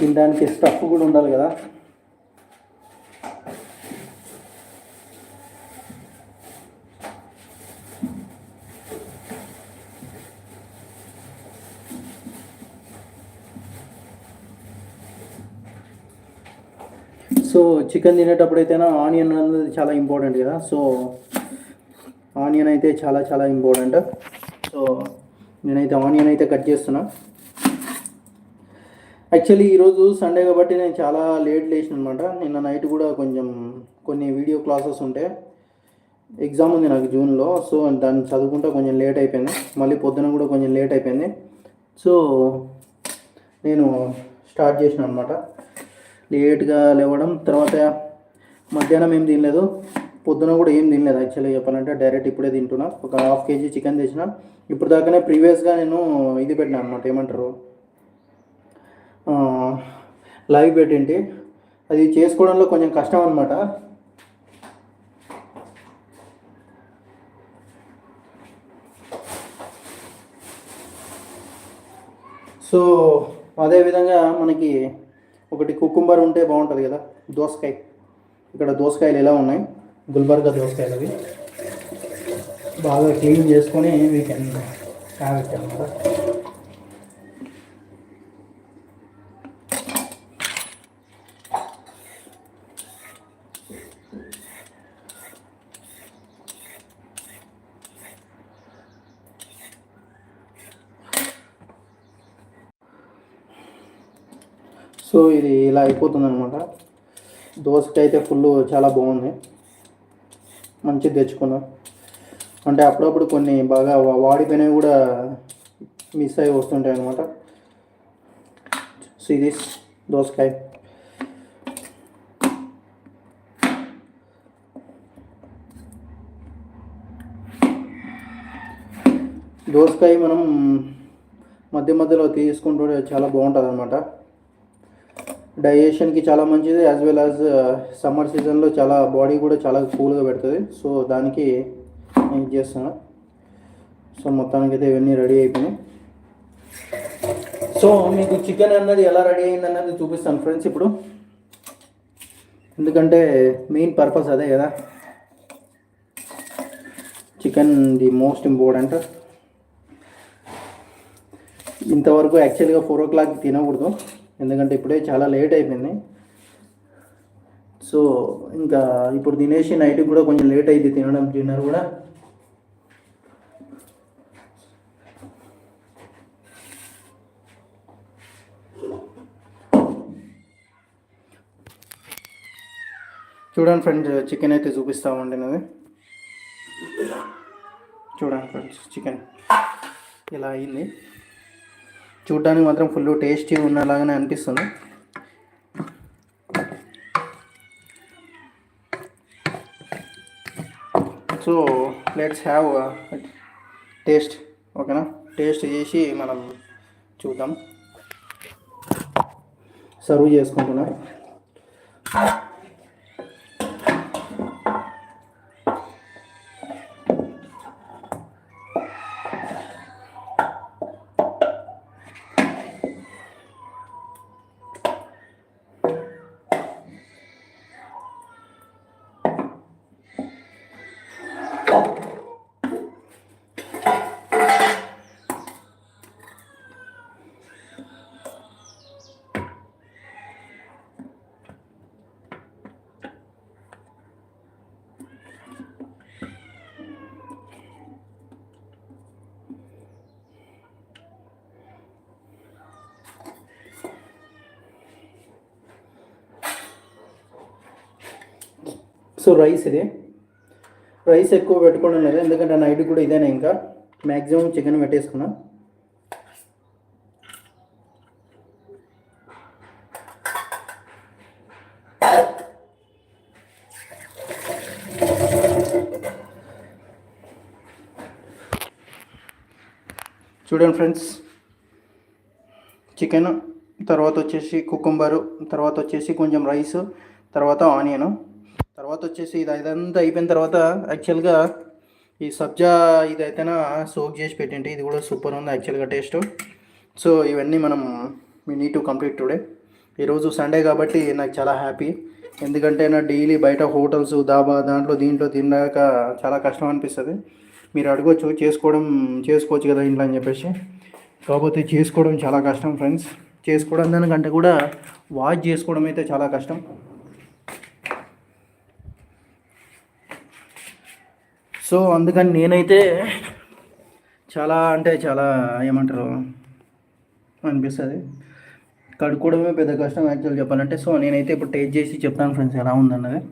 తినడానికి స్టఫ్ కూడా ఉండాలి కదా. సో చికెన్ తినేటప్పుడు అయితేనా ఆనియన్ అనేది చాలా ఇంపార్టెంట్ కదా. సో ఆనియన్ అయితే చాలా చాలా ఇంపార్టెంట్. సో నేనైతే ఆనియన్ అయితే కట్ చేస్తున్నా. యాక్చువల్లీ ఈరోజు సండే కాబట్టి నేను చాలా లేట్ లేచిన అనమాట నిన్న నైట్ కూడా కొంచెం కొన్ని వీడియో క్లాసెస్ ఉంటే ఎగ్జామ్ ఉంది నాకు జూన్లో సో దాన్ని చదువుకుంటా కొంచెం లేట్ అయిపోయింది. మళ్ళీ పొద్దున కూడా కొంచెం లేట్ అయిపోయింది. సో నేను స్టార్ట్ చేసిన అనమాట లేట్గా లేవడం తర్వాత మధ్యాహ్నం ఏం తినలేదు. పొద్దున కూడా ఏం తినలేదు యాక్చువల్లీ చెప్పాలంటే డైరెక్ట్ ఇప్పుడే తింటున్నా. ఒక హాఫ్ కేజీ చికెన్ తెచ్చిన. ఇప్పుడు దాకానే ప్రీవియస్గా నేను ఇది పెట్టినా అనమాట ఏమంటారు? లైవ్ పెట్టింటి అది చేసుకోవడంలో కొంచెం కష్టం అనమాట సో అదేవిధంగా మనకి ఒకటి కుకుంబర్ ఉంటే బాగుంటుంది కదా దోసకాయ. ఇక్కడ దోసకాయలు ఎలా ఉన్నాయి? గుల్బర్గా దోసకాయలు అవి. బాగా క్లీన్ చేసుకొని వీ కెన్ హ్యావ్ ఇట్ అనమాట సో ఇది ఇలా అయిపోతుంది అనమాట దోసకాయ అయితే ఫుల్ చాలా బాగుంది. మంచిది తెచ్చుకున్నాం. అంటే అప్పుడప్పుడు కొన్ని బాగా వాడిపోయినవి కూడా మిస్ అయ్యి వస్తుంటాయి అనమాట సో ఇది దోసకాయ. దోసకాయ మనం మధ్య మధ్యలో తీసుకుంటుంటే చాలా బాగుంటుంది అనమాట డైజెషన్కి చాలా మంచిది యాజ్ వెల్ యాజ్ సమ్మర్ సీజన్లో చాలా బాడీ కూడా చాలా కూల్గా పెడుతుంది. సో దానికి నేను చేస్తాను చేస్తున్నా. సో మొత్తానికి అయితే ఇవన్నీ రెడీ అయిపోయినాయి. సో మీకు చికెన్ అన్నది ఎలా రెడీ అయింది అన్నది చూపిస్తాను ఫ్రెండ్స్ ఇప్పుడు. ఎందుకంటే మెయిన్ పర్పస్ అదే కదా. Chicken the most important. ఇంతవరకు యాక్చువల్గా ఫోర్ ఓ క్లాక్ తినకూడదు. ఎందుకంటే ఇప్పుడే చాలా లేట్ అయిపోయింది. సో ఇంకా ఇప్పుడు తినేసి నైట్కి కూడా కొంచెం లేట్ అయింది తినడం డిన్నర్ కూడా. చూడండి ఫ్రెండ్స్ చికెన్ అయితే చూపిస్తామండి నేను చూడండి ఫ్రెండ్స్ చికెన్ ఇలా అయింది. చూడడానికి మాత్రం ఫుల్ టేస్టీ ఉన్నలాగానే అనిపిస్తుంది. సో లెట్స్ హ్యావ్ టేస్ట్ ఓకేనా టేస్ట్ చేసి మనం చూద్దాం. సర్వ్ చేసుకుంటున్నాం. సో రైస్ ఇది. రైస్ ఎక్కువ పెట్టుకోవడం లేదు ఎందుకంటే నైట్ కూడా ఇదేనే ఇంకా. మ్యాక్సిమం చికెన్ పెట్టేసుకున్నా. చూడండి ఫ్రెండ్స్. చికెన్ తర్వాత వచ్చేసి కుకుంబరు తర్వాత వచ్చేసి కొంచెం రైస్ తర్వాత ఆనియను తర్వాత వచ్చేసి ఇది ఇదంతా అయిపోయిన తర్వాత యాక్చువల్గా ఈ సబ్జా ఇది అయితేనా సోక్ చేసి పెట్టింటి. ఇది కూడా సూపర్ ఉంది యాక్చువల్గా టేస్ట్ సో ఇవన్నీ మనం me need to complete today ఈరోజు సండే కాబట్టి నాకు చాలా హ్యాపీ ఎందుకంటే నా డైలీ బయట హోటల్స్ దాబా దాంట్లో దీంట్లో తిన్నాక చాలా కష్టం అనిపిస్తుంది. మీరు అడగొచ్చు చేసుకోవడం చేసుకోవచ్చు కదా ఇంట్లో అని చెప్పేసి. కాకపోతే చేసుకోవడం చాలా కష్టం ఫ్రెండ్స్ చేసుకోవడం దానికంటే కూడా వాచ్ చేసుకోవడం అయితే చాలా కష్టం. సో అందుకని నేనైతే చాలా అంటే చాలా ఏమంటారు అనిపిస్తుంది. కడుక్కోవడమే పెద్ద కష్టం యాక్చువల్ చెప్పాలంటే. సో నేనైతే ఇప్పుడు టేస్ట్ చేసి చెప్తాను ఫ్రెండ్స్ ఎలా ఉందన్నది మ్మ్.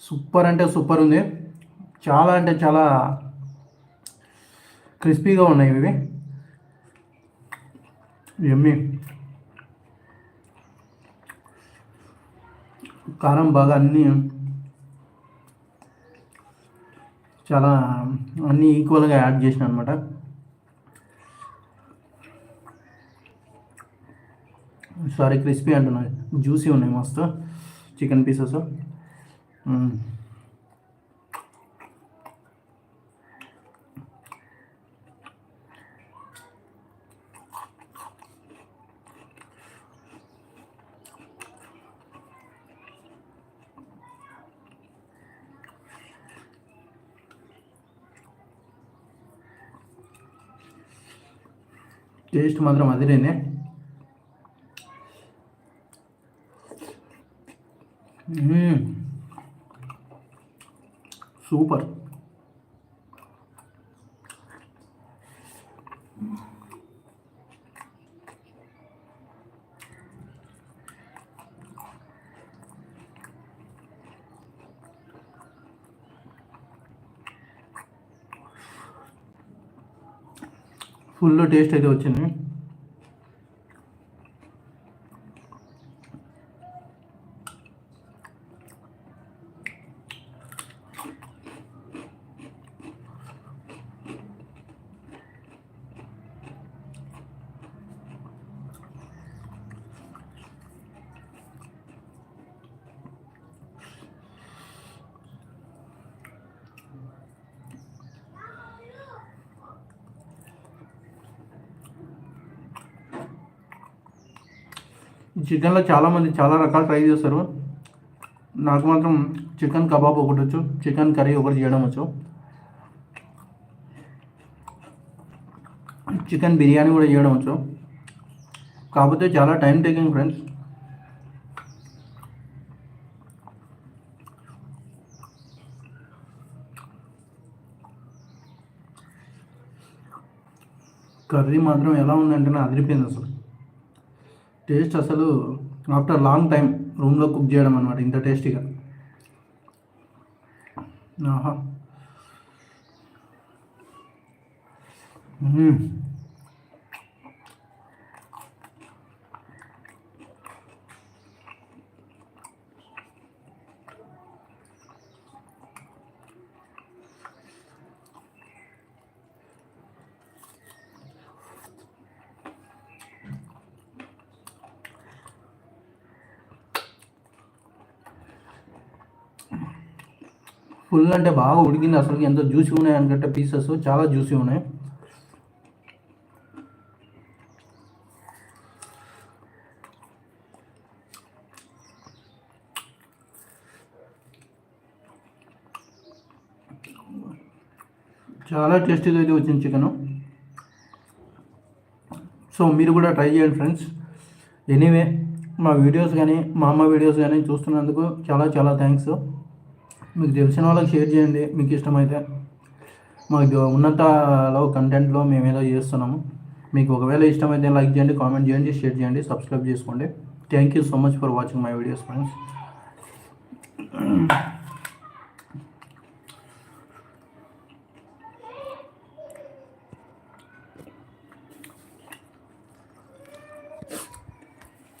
సూపర్ అంటే సూపర్ ఉంది. చాలా అంటే చాలా క్రిస్పీగా ఉన్నాయి ఇవి. ఎమ్మి. కారం బాగా అన్నీ చాలా అన్నీ ఈక్వల్గా యాడ్ చేసిన అనమాట సారీ క్రిస్పీ అంటున్నాయి జ్యూసీ ఉన్నాయి మస్తు. Chicken pieces? టేస్ట్ మాత్రం అదిరేనే. సూపర్. ఫుల్ టేస్ట్ అయితే వచ్చింది. చికెన్లో చాలామంది చాలా రకాలు ట్రై చేస్తారు. నాకు మాత్రం చికెన్ కబాబ్ ఒకటి వచ్చు చికెన్ కర్రీ ఒకటి చేయడం వచ్చు. చికెన్ బిర్యానీ కూడా చేయడం వచ్చు. కాకపోతే చాలా టైం టేకింగ్ ఫ్రెండ్స్ కర్రీ మాత్రం ఎలా ఉందంటే నాకు అదిరిపోయింది అసలు. టేస్ట్ అసలు ఆఫ్టర్ లాంగ్ టైం రూమ్లో కుక్ చేయడం అనమాట ఇంత టేస్టీగా. ఆహా మ్మ్. ఫుల్ అంటే బాగా ఉడికింది. అసలు ఎంత జ్యూసీ ఉన్నాయి అనుకుంటే పీసెస్ చాలా జ్యూసీ ఉన్నాయి. చాలా టేస్టీగా అయితే వచ్చింది చికెను. సో మీరు కూడా ట్రై చేయండి ఫ్రెండ్స్. ఎనీవే మా వీడియోస్ కానీ మా అమ్మ వీడియోస్ కానీ చూస్తున్నందుకు చాలా చాలా థ్యాంక్స్. మీకు తెలిసిన వాళ్ళకి షేర్ చేయండి మీకు ఇష్టమైతే. మాకు ఉన్నతలో కంటెంట్లో మేము ఏదో చేస్తున్నాము. మీకు ఒకవేళ ఇష్టమైతే లైక్ చేయండి కామెంట్ చేయండి షేర్ చేయండి సబ్స్క్రైబ్ చేసుకోండి. Thank you so much for watching my videos friends